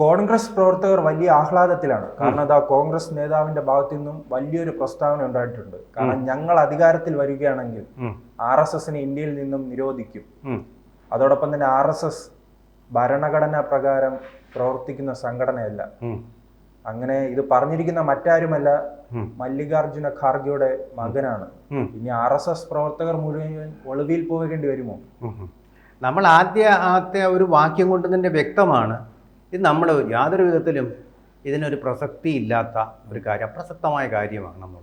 കോൺഗ്രസ് പ്രവർത്തകർ വലിയ ആഹ്ലാദത്തിലാണ്. കാരണം അതാ കോൺഗ്രസ് നേതാവിന്റെ ഭാഗത്തു നിന്നും വലിയൊരു പ്രസ്താവന ഉണ്ടായിട്ടുണ്ട്. കാരണം ഞങ്ങൾ അധികാരത്തിൽ വരികയാണെങ്കിൽ. ആർ എസ് എസിനെ ഇന്ത്യയിൽ നിന്നും നിരോധിക്കും. അതോടൊപ്പം തന്നെ ആർ എസ് എസ് ഭരണഘടനാ പ്രകാരം പ്രവർത്തിക്കുന്ന സംഘടനയല്ല. അങ്ങനെ ഇത് പറഞ്ഞിരിക്കുന്ന മറ്റാരുമല്ല. മല്ലികാർജുന ഖാർഗെയുടെ മകനാണ്. ഇനി ആർ എസ് എസ് പ്രവർത്തകർ മുഴുവൻ ഒളിവിൽ പോകേണ്ടി വരുമോ? നമ്മൾ ആദ്യ ആദ്യ ഒരു വാക്യം കൊണ്ട് തന്നെ വ്യക്തമാണ്. ഇത് നമ്മൾ യാതൊരു വിധത്തിലും ഇതിനൊരു പ്രസക്തി ഇല്ലാത്ത ഒരു കാര്യം അപ്രസക്തമായ കാര്യമാണ് എന്നുള്ളത്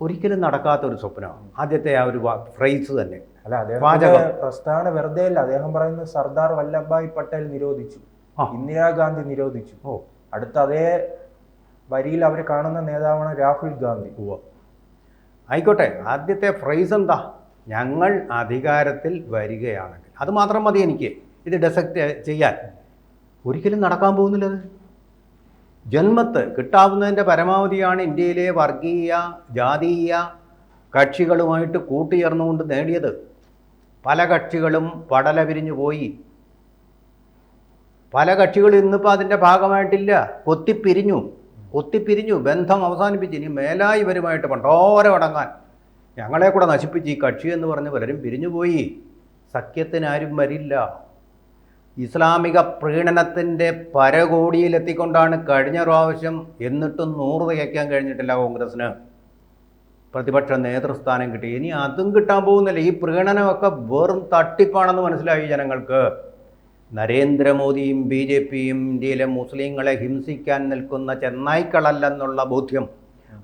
ഒരിക്കലും നടക്കാത്ത ഒരു സ്വപ്നമാണ്. ആദ്യത്തെ ആ ഒരു ഫ്രൈസ് തന്നെ. അല്ല അദ്ദേഹം. പ്രസ്താവന വെറുതെ അല്ല അദ്ദേഹം പറയുന്നത് സർദാർ വല്ലഭായ് പട്ടേൽ നിരോധിച്ചു. ഇന്ദിരാഗാന്ധി നിരോധിച്ചു. ഓ. അടുത്ത അതേ വരിയിൽ അവർ കാണുന്ന നേതാവാണ് രാഹുൽ ഗാന്ധി. ആയിക്കോട്ടെ ആദ്യത്തെ ഫ്രൈസ് എന്താ? ഞങ്ങൾ അധികാരത്തിൽ വരികയാണെങ്കിൽ. അത് മാത്രം മതി എനിക്ക്. ഇത് ഡെസക്റ്റ് ചെയ്യാൻ. ഒരിക്കലും നടക്കാൻ പോകുന്നില്ല അത് ജന്മത്ത് കിട്ടാവുന്നതിന്റെ പരമാവധിയാണ് ഇന്ത്യയിലെ വർഗീയ ജാതീയ കക്ഷികളുമായിട്ട് കൂട്ടിയേർന്നുകൊണ്ട് നേടിയത്. പല കക്ഷികളും പടല പിരിഞ്ഞു പോയി. പല കക്ഷികളും ഇന്നിപ്പോൾ അതിന്റെ ഭാഗമായിട്ടില്ല. കൊത്തിപ്പിരിഞ്ഞു. കൊത്തിപ്പിരിഞ്ഞു. ബന്ധം അവസാനിപ്പിച്ച് ഇനി മേലായി ഇവരുമായിട്ട് പണ്ടോരെ അടങ്ങാൻ ഞങ്ങളെ കൂടെ നശിപ്പിച്ച് ഈ കക്ഷി എന്ന് പറഞ്ഞ് പലരും പിരിഞ്ഞുപോയി. സഖ്യത്തിനാരും വരില്ല. ഇസ്ലാമിക പ്രീണനത്തിന്റെ പരകോടിയിലെത്തിക്കൊണ്ടാണ് കഴിഞ്ഞ പ്രാവശ്യം എന്നിട്ടും നൂറ് തികയ്ക്കാൻ കഴിഞ്ഞിട്ടില്ല കോൺഗ്രസ്സിന്. പ്രതിപക്ഷ നേതൃസ്ഥാനം കിട്ടി. ഇനി അതും കിട്ടാൻ പോകുന്നില്ല. ഈ പ്രീണനമൊക്കെ വെറും തട്ടിപ്പാണെന്ന് മനസ്സിലായി ജനങ്ങൾക്ക്. നരേന്ദ്രമോദിയും ബി ജെ പിയും ഇന്ത്യയിലെ മുസ്ലിങ്ങളെ ഹിംസിക്കാൻ നിൽക്കുന്ന ചെന്നായ്ക്കളല്ലെന്നുള്ള ബോധ്യം.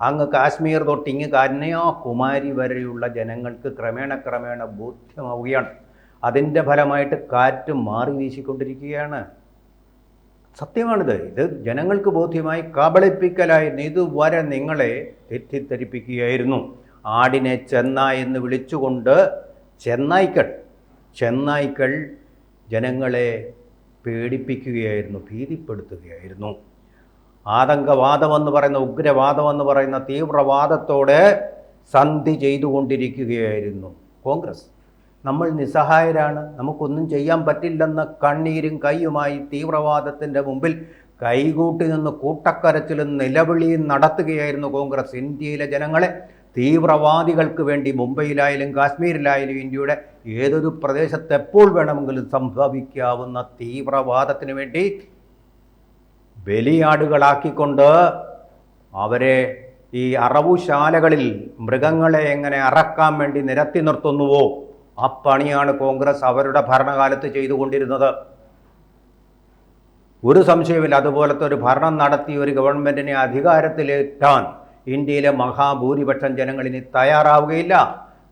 അങ്ങ് കാശ്മീർ തൊട്ട് ഇങ്ങ് കന്യാകുമാരി വരെയുള്ള ജനങ്ങൾക്ക് ക്രമേണ ക്രമേണ ബോധ്യമാവുകയാണ്. അതിന്റെ ഫലമായിട്ട് കാറ്റ് മാറി വീശിക്കൊണ്ടിരിക്കുകയാണ്. സത്യമാണിത്. ഇത് ജനങ്ങൾക്ക് ബോധ്യമായി കബളിപ്പിക്കലായിരുന്നു ഇതുവരെ നിങ്ങളെ തെറ്റിദ്ധരിപ്പിക്കുകയായിരുന്നു. ആടിനെ ചെന്ന എന്ന് വിളിച്ചുകൊണ്ട് ചെന്നായ്ക്കൾ ചെന്നായ്ക്കൾ ജനങ്ങളെ പേടിപ്പിക്കുകയായിരുന്നു ഭീതിപ്പെടുത്തുകയായിരുന്നു. ആതങ്കവാദമെന്ന് പറയുന്ന ഉഗ്രവാദമെന്ന് പറയുന്ന തീവ്രവാദത്തോടെ സന്ധി ചെയ്തുകൊണ്ടിരിക്കുകയായിരുന്നു കോൺഗ്രസ്. നമ്മൾ നിസ്സഹായരാണ് നമുക്കൊന്നും ചെയ്യാൻ പറ്റില്ലെന്ന കണ്ണീരും കൈയുമായി തീവ്രവാദത്തിന്റെ മുമ്പിൽ കൈകൂട്ടി നിന്ന് കൂട്ടക്കരച്ചിലും നിലവിളിയും നടത്തുകയായിരുന്നു കോൺഗ്രസ്. ഇന്ത്യയിലെ ജനങ്ങളെ തീവ്രവാദികൾക്ക് വേണ്ടി മുംബൈയിലായാലും കാശ്മീരിലായാലും ഇന്ത്യയുടെ ഏതൊരു പ്രദേശത്ത് എപ്പോൾ വേണമെങ്കിലും സംഭവിക്കാവുന്ന തീവ്രവാദത്തിന് വേണ്ടി ബലിയാടുകളാക്കിക്കൊണ്ട് അവരെ ഈ അറവുശാലകളിൽ മൃഗങ്ങളെ എങ്ങനെ അറക്കാൻ വേണ്ടി നിരത്തി നിർത്തുന്നുവോ? ആ പണിയാണ് കോൺഗ്രസ് അവരുടെ ഭരണകാലത്ത് ചെയ്തുകൊണ്ടിരുന്നത്. ഒരു സംശയമില്ല അതുപോലത്തെ ഒരു ഭരണം നടത്തി ഒരു ഗവൺമെന്റിനെ അധികാരത്തിലേറ്റാൻ ഇന്ത്യയിലെ മഹാഭൂരിപക്ഷം ജനങ്ങളിന് തയ്യാറാവുകയില്ല.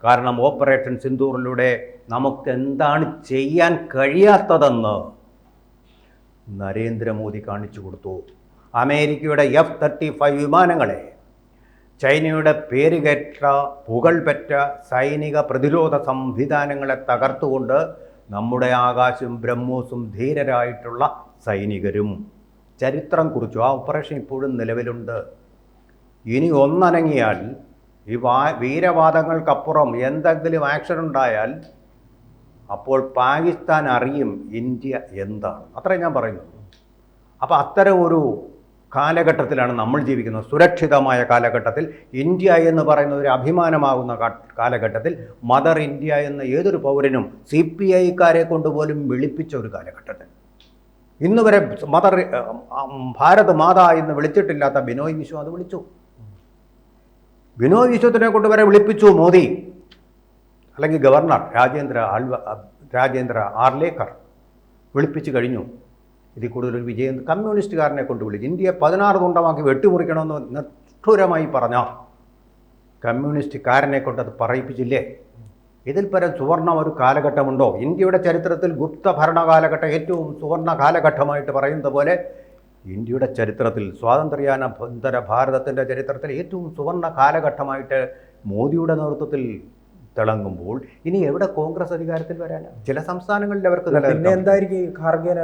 കാരണം ഓപ്പറേഷൻ സിന്ദൂറിലൂടെ നമുക്ക് എന്താണ് ചെയ്യാൻ കഴിയാത്തതെന്ന് നരേന്ദ്രമോദി കാണിച്ചു കൊടുത്തു. അമേരിക്കയുടെ എഫ് തേർട്ടി ഫൈവ് വിമാനങ്ങളെ ചൈനയുടെ പേരുകേറ്റ പുകൾപെറ്റ സൈനിക പ്രതിരോധ സംവിധാനങ്ങളെ തകർത്തുകൊണ്ട് നമ്മുടെ ആകാശും ബ്രഹ്മോസും ധീരരായിട്ടുള്ള സൈനികരും. ചരിത്രം കുറിച്ചു. ആ ഓപ്പറേഷൻ ഇപ്പോഴും നിലവിലുണ്ട്. ഇനി ഒന്നനങ്ങിയാൽ ഈ വാ വീരവാദങ്ങൾക്കപ്പുറം എന്തെങ്കിലും ആക്ഷൻ ഉണ്ടായാൽ അപ്പോൾ പാകിസ്ഥാൻ അറിയും ഇന്ത്യ എന്താണ്. അത്രേ ഞാൻ പറയുന്നു അപ്പോൾ അത്തരം ഒരു കാലഘട്ടത്തിലാണ് നമ്മൾ ജീവിക്കുന്നത്. സുരക്ഷിതമായ കാലഘട്ടത്തിൽ ഇന്ത്യ എന്ന് പറയുന്ന ഒരു അഭിമാനമാകുന്ന കാലഘട്ടത്തിൽ മദർ ഇന്ത്യ എന്ന ഏതൊരു പൗരനും സി പി ഐക്കാരെ കൊണ്ടുപോലും വിളിപ്പിച്ച ഒരു കാലഘട്ടത്തിൽ. ഇന്ന് വരെ മദർ ഭാരത് മാത എന്ന് വിളിച്ചിട്ടില്ലാത്ത ബിനോയ് വിശ്വം അത് വിളിച്ചു. ബിനോയ് വിശ്വത്തിനെ കൊണ്ട് വരെ വിളിപ്പിച്ചു മോദി. അല്ലെങ്കിൽ ഗവർണർ രാജേന്ദ്ര രാജേന്ദ്ര ആർലേക്കർ വിളിപ്പിച്ചു കഴിഞ്ഞു. ഇതിൽ കൂടുതൽ വിജയം കമ്മ്യൂണിസ്റ്റുകാരനെ കൊണ്ട് വിളിച്ച് ഇന്ത്യയെ പതിനാറ് തുണ്ടമാക്കി വെട്ടിമുറിക്കണമെന്ന് നിഷ്ഠുരമായി പറഞ്ഞ കമ്മ്യൂണിസ്റ്റുകാരനെ കൊണ്ട് അത് പറയിപ്പിച്ചില്ലേ? ഇതിൽ പരം സുവർണ ഒരു കാലഘട്ടമുണ്ടോ? ഇന്ത്യയുടെ ചരിത്രത്തിൽ ഗുപ്ത ഭരണകാലഘട്ടം ഏറ്റവും സുവർണ കാലഘട്ടമായിട്ട് പറയുന്നത് പോലെ ഇന്ത്യയുടെ ചരിത്രത്തിൽ സ്വാതന്ത്ര്യാനന്തര ഭാരതത്തിന്റെ ചരിത്രത്തിൽ ഏറ്റവും സുവർണ കാലഘട്ടമായിട്ട് മോദിയുടെ നേതൃത്വത്തിൽ തിളങ്ങുമ്പോൾ ഇനി എവിടെ കോൺഗ്രസ് അധികാരത്തിൽ വരാനാണ് ചില സംസ്ഥാനങ്ങളിൽ അവർക്ക് പിന്നെ എന്തായിരിക്കും ഖാർഗേന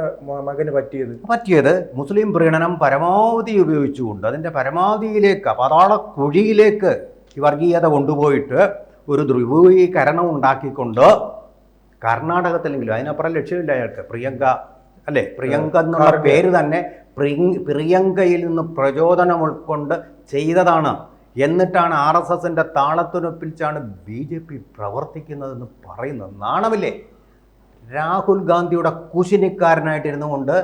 മകന് പറ്റിയത്? പറ്റിയത് മുസ്ലിം പ്രീണനം പരമാവധി ഉപയോഗിച്ചുകൊണ്ട് അതിന്റെ പരമാവധിയിലേക്ക് പാതാള കുഴിയിലേക്ക് ഈ വർഗീയത കൊണ്ടുപോയിട്ട് ഒരു ധ്രുവീകരണം ഉണ്ടാക്കിക്കൊണ്ട് കർണാടകത്തിലെങ്കിലും അതിനപ്പുറം ലക്ഷ്യമില്ല അയാൾക്ക്. പ്രിയങ്ക അല്ലേ? പ്രിയങ്ക എന്നുള്ള പേര് തന്നെ പ്രിയങ്കയിൽ നിന്ന് പ്രചോദനം ഉൾക്കൊണ്ട് ചെയ്തതാണ്. എന്നിട്ടാണ് ആർ എസ് എസിന്റെ താളത്തിനൊപ്പിച്ചാണ് ബി ജെ പി പ്രവർത്തിക്കുന്നതെന്ന് പറയുന്നത്. നാണമില്ലേ? രാഹുൽ ഗാന്ധിയുടെ കുശിനിക്കാരനായിട്ടിരുന്നു കൊണ്ട്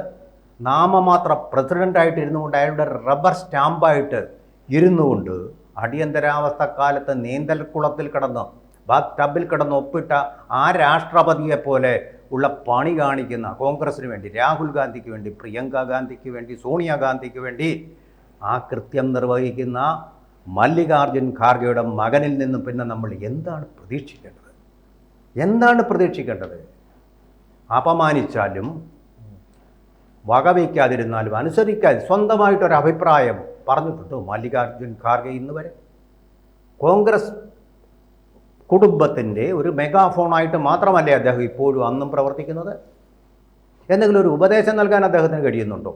നാമമാത്ര പ്രസിഡന്റായിട്ടിരുന്നു കൊണ്ട് അയാളുടെ റബ്ബർ സ്റ്റാമ്പായിട്ട് ഇരുന്നു കൊണ്ട് അടിയന്തരാവസ്ഥ കാലത്ത് നീന്തൽക്കുളത്തിൽ കിടന്ന് ബാത്ത് ടബിൽ കിടന്ന് ഒപ്പിട്ട ആ രാഷ്ട്രപതിയെ പോലെ ഉള്ള പണി കാണിക്കുന്ന കോൺഗ്രസിന് വേണ്ടി രാഹുൽ ഗാന്ധിക്ക് വേണ്ടി പ്രിയങ്ക ഗാന്ധിക്ക് വേണ്ടി സോണിയാഗാന്ധിക്ക് വേണ്ടി ആ കൃത്യം നിർവഹിക്കുന്ന മല്ലികാർജുൻ ഖാർഗെയുടെ മകനിൽ നിന്നും പിന്നെ നമ്മൾ എന്താണ് പ്രതീക്ഷിക്കേണ്ടത്? എന്താണ് പ്രതീക്ഷിക്കേണ്ടത്? അപമാനിച്ചാലും വകവയ്ക്കാതിരുന്നാലും അനുസരിക്കാൻ സ്വന്തമായിട്ടൊരു അഭിപ്രായം പറഞ്ഞിട്ടുണ്ടോ മല്ലികാർജുൻ ഖാർഗെ ഇന്ന് വരെ? കോൺഗ്രസ് കുടുംബത്തിന്റെ ഒരു മെഗാഫോണായിട്ട് മാത്രമല്ലേ അദ്ദേഹം ഇപ്പോഴും അന്നും പ്രവർത്തിക്കുന്നത്? എന്തെങ്കിലും ഒരു ഉപദേശം നൽകാൻ അദ്ദേഹത്തിന് കഴിയുന്നുണ്ടോ?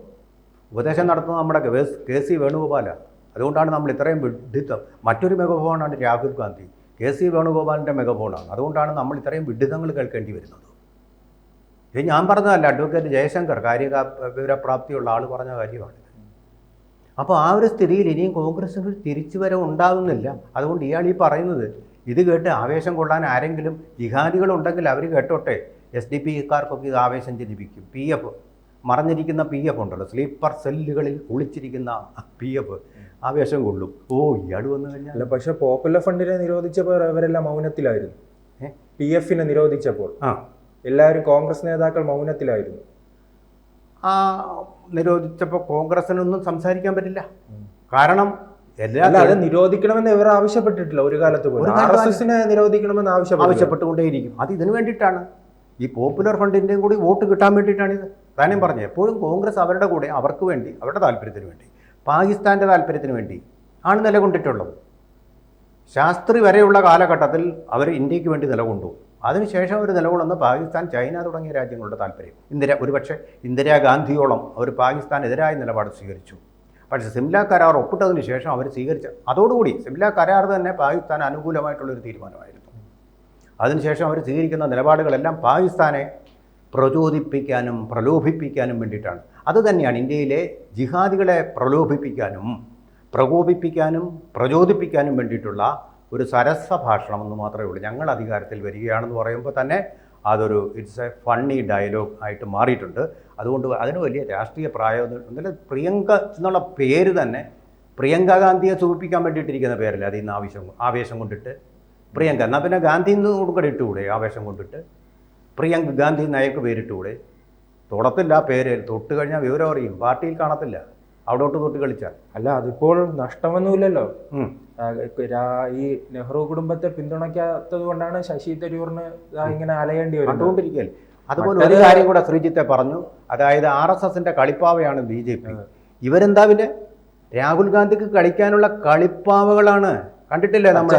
ഉപദേശം നടത്തുന്നത് നമ്മുടെ കെ സി വേണുഗോപാലാണ്. അതുകൊണ്ടാണ് നമ്മൾ ഇത്രയും വിഡിത്തം. മറ്റൊരു മെഗാഫോണാണ് രാഹുൽ ഗാന്ധി. കെ സി വേണുഗോപാലിന്റെ മെഗാഫോണാണ്. അതുകൊണ്ടാണ് നമ്മൾ ഇത്രയും വിഡിതങ്ങൾ കേൾക്കേണ്ടി വരുന്നത്. ഇത് ഞാൻ പറഞ്ഞതല്ല അഡ്വക്കേറ്റ് ജയശങ്കർ കാര്യ വിവരപ്രാപ്തിയുള്ള ആൾ പറഞ്ഞ കാര്യമാണ് അപ്പോൾ ആ ഒരു സ്ഥിതിയിൽ ഇനിയും കോൺഗ്രസ്സിന് തിരിച്ചു വരെ ഉണ്ടാകുന്നില്ല അതുകൊണ്ട് ഇയാൾ ഈ പറയുന്നത് ഇത് കേട്ട് ആവേശം കൊള്ളാൻ ആരെങ്കിലും ജിഹാദികളുണ്ടെങ്കിൽ അവർ കേട്ടോട്ടെ. എസ് ഡി പിക്കാർക്കൊക്കെ ഇത് ആവേശം ജനിപ്പിക്കും. പി എഫ് മറഞ്ഞിരിക്കുന്ന പി എഫ് ഉണ്ടല്ലോ. സ്ലീപ്പർ സെല്ലുകളിൽ കുളിച്ചിരിക്കുന്ന പി എഫ് ആവേശം കൊള്ളും. ഓ ഇയാൾ വന്നു കഴിഞ്ഞാൽ. അല്ല പക്ഷെ പോപ്പുലർ ഫണ്ടിനെ നിരോധിച്ചപ്പോൾ അവരെല്ലാം മൗനത്തിലായിരുന്നു? പി എഫിനെ നിരോധിച്ചപ്പോൾ. ആ. എല്ലാവരും കോൺഗ്രസ് നേതാക്കൾ മൗനത്തിലായിരുന്നു. ആ നിരോധിച്ചപ്പോൾ കോൺഗ്രസിനൊന്നും സംസാരിക്കാൻ പറ്റില്ല. കാരണം എല്ലാ അല്ല അത് നിരോധിക്കണമെന്ന് ഇവർ ആവശ്യപ്പെട്ടിട്ടില്ല ഒരു കാലത്ത് പോലും. ഒരു ആർ കാലത്ത് എസ് എസിനെ നിരോധിക്കണമെന്ന് ആവശ്യം ആവശ്യപ്പെട്ടുകൊണ്ടേയിരിക്കും. അത് ഇതിനു വേണ്ടിയിട്ടാണ് ഈ പോപ്പുലർ ഫണ്ടിന്റെയും കൂടി വോട്ട് കിട്ടാൻ വേണ്ടിയിട്ടാണിത്. താനും പറഞ്ഞു എപ്പോഴും കോൺഗ്രസ് അവരുടെ കൂടെ അവർക്ക് വേണ്ടി അവരുടെ താല്പര്യത്തിന് വേണ്ടി പാകിസ്ഥാന്റെ താല്പര്യത്തിന് വേണ്ടി ആണ് നിലകൊണ്ടിട്ടുള്ളത്. ശാസ്ത്രി വരെയുള്ള കാലഘട്ടത്തിൽ അവർ ഇന്ത്യയ്ക്ക് വേണ്ടി നിലകൊണ്ടു. അതിനുശേഷം അവർ നിലകൊള്ളുന്ന പാകിസ്ഥാൻ ചൈന തുടങ്ങിയ രാജ്യങ്ങളുടെ താല്പര്യം. ഇന്ദിര ഒരുപക്ഷെ ഇന്ദിരാഗാന്ധിയോളം അവർ പാകിസ്ഥാനെതിരായ നിലപാട് സ്വീകരിച്ചു. പക്ഷേ സിംല കരാർ ഒപ്പിട്ടതിന് ശേഷം അവർ സ്വീകരിച്ച അതോടുകൂടി സിംല കരാർ തന്നെ പാകിസ്ഥാൻ അനുകൂലമായിട്ടുള്ളൊരു തീരുമാനമായിരുന്നു. അതിനുശേഷം അവർ സ്വീകരിക്കുന്ന നിലപാടുകളെല്ലാം പാകിസ്ഥാനെ പ്രചോദിപ്പിക്കാനും പ്രലോഭിപ്പിക്കാനും വേണ്ടിയിട്ടാണ്. അതുതന്നെയാണ് ഇന്ത്യയിലെ ജിഹാദികളെ പ്രലോഭിപ്പിക്കാനും പ്രകോപിപ്പിക്കാനും പ്രചോദിപ്പിക്കാനും വേണ്ടിയിട്ടുള്ള ഒരു സരസ ഭാഷണം എന്ന് മാത്രമേ ഉള്ളൂ. ഞങ്ങൾ അധികാരത്തിൽ വരികയാണെന്ന് പറയുമ്പോൾ തന്നെ അതൊരു ഇറ്റ്സ് എ ഫണ്ണി ഡയലോഗ് ആയിട്ട് മാറിയിട്ടുണ്ട്. അതുകൊണ്ട് അതിന് വലിയ രാഷ്ട്രീയ പ്രായമൊന്നും എന്നാലും പ്രിയങ്ക എന്നുള്ള പേര് തന്നെ പ്രിയങ്ക ഗാന്ധിയെ സൂചിപ്പിക്കാൻ വേണ്ടിയിട്ടിരിക്കുന്ന പേരല്ലേ? അതിൽ നിന്ന് ആവശ്യം ആവേശം കൊണ്ടിട്ട്. പ്രിയങ്ക എന്നാൽ പിന്നെ ഗാന്ധി എന്ന് കൂടെ ഇട്ടുകൂടെ ആവേശം കൊണ്ടിട്ട്? പ്രിയങ്ക ഗാന്ധി എന്നയക്ക് പേരിട്ടുകൂടെ തൊടത്തില്ല ആ പേര്. തൊട്ട് കഴിഞ്ഞാൽ വിവരം അറിയും. പാർട്ടിയിൽ കാണത്തില്ല. അവിടോട്ട് തൊട്ട് കളിച്ചാൽ. അല്ല അതിപ്പോൾ നഷ്ടമൊന്നുമില്ലല്ലോ. ഈ നെഹ്റു കുടുംബത്തെ പിന്തുണയ്ക്കാത്തത് കൊണ്ടാണ് ശശി തരൂറിന് ഇങ്ങനെ അലയേണ്ടി വരുന്നത്. കണ്ടുകൊണ്ടിരിക്കുകയല്ലേ അതുപോലെ ഒരു കാര്യം കൂടെ ശ്രീജിത്തെ പറഞ്ഞു. അതായത് ആർ എസ് എസിന്റെ കളിപ്പാവയാണ് ബി ജെ പി. ഇവരെന്താ പിന്നെ രാഹുൽ ഗാന്ധിക്ക് കളിക്കാനുള്ള കളിപ്പാവകളാണ്. കണ്ടിട്ടില്ലേ നമ്മൾ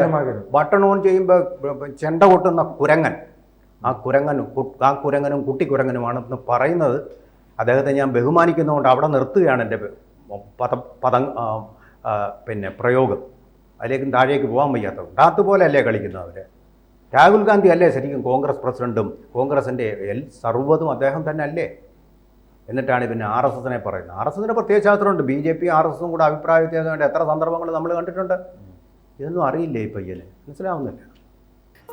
ബട്ടൺ ഓൺ ചെയ്യുമ്പോൾ ചെണ്ട കൊട്ടുന്ന കുരങ്ങൻ. ആ കുരങ്ങനും ആ കുരങ്ങനും കുട്ടിക്കുരങ്ങനുമാണെന്ന് പറയുന്നത് അദ്ദേഹത്തെ ഞാൻ ബഹുമാനിക്കുന്നതുകൊണ്ട് അവിടെ നിർത്തുകയാണ് എന്റെ പദ പദം പിന്നെ പ്രയോഗം. അതിലേക്കും താഴേക്ക് പോകാൻ വയ്യാത്തതുകൊണ്ട്. പോലെ അല്ലേ കളിക്കുന്നത് അവർ രാഹുൽ ഗാന്ധി അല്ലേ ശരിക്കും കോൺഗ്രസ് പ്രസിഡന്റും കോൺഗ്രസിന്റെ എൽ സർവതും അദ്ദേഹം തന്നെ അല്ലേ എന്നിട്ടാണ് പിന്നെ ആർ എസ് എസിനെ പറയുന്നത്. ആർ എസ് എസിന് പ്രത്യേക ശാസ്ത്രമുണ്ട് B J P R S എസും കൂടെ അഭിപ്രായ വ്യത്യാസം എത്ര സന്ദർഭങ്ങൾ നമ്മൾ കണ്ടിട്ടുണ്ട്? ഇതൊന്നും അറിയില്ലേ ഇപ്പം പയ്യന്? മനസ്സിലാവുന്നില്ല.